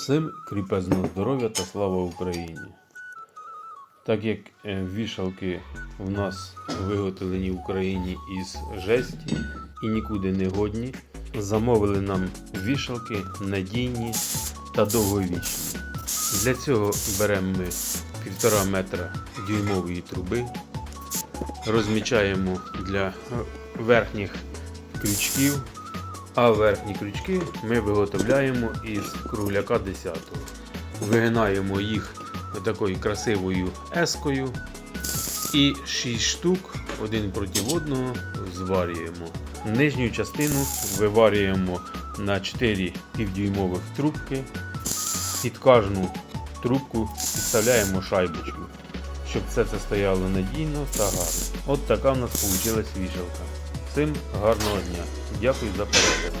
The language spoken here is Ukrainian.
Всім кріпезного здоров'я та слава Україні! Так як е, вішалки в нас виготовлені в Україні із жесті і нікуди не годні, замовили нам вішалки надійні та довговічні. Для цього беремо ми 1,5 метра дюймової труби, розмічаємо для верхніх крючків, а верхні крючки ми виготовляємо із кругляка 10. Вигинаємо їх такою красивою ескою і 6 штук один проти одного зварюємо. Нижню частину виварюємо на 4 півдюймових трубки. Під кожну трубку підставляємо шайбочку, щоб все це стояло надійно та гарно. От така в нас вийшла вішалка. Всім гарного дня. Дякую за перегляд.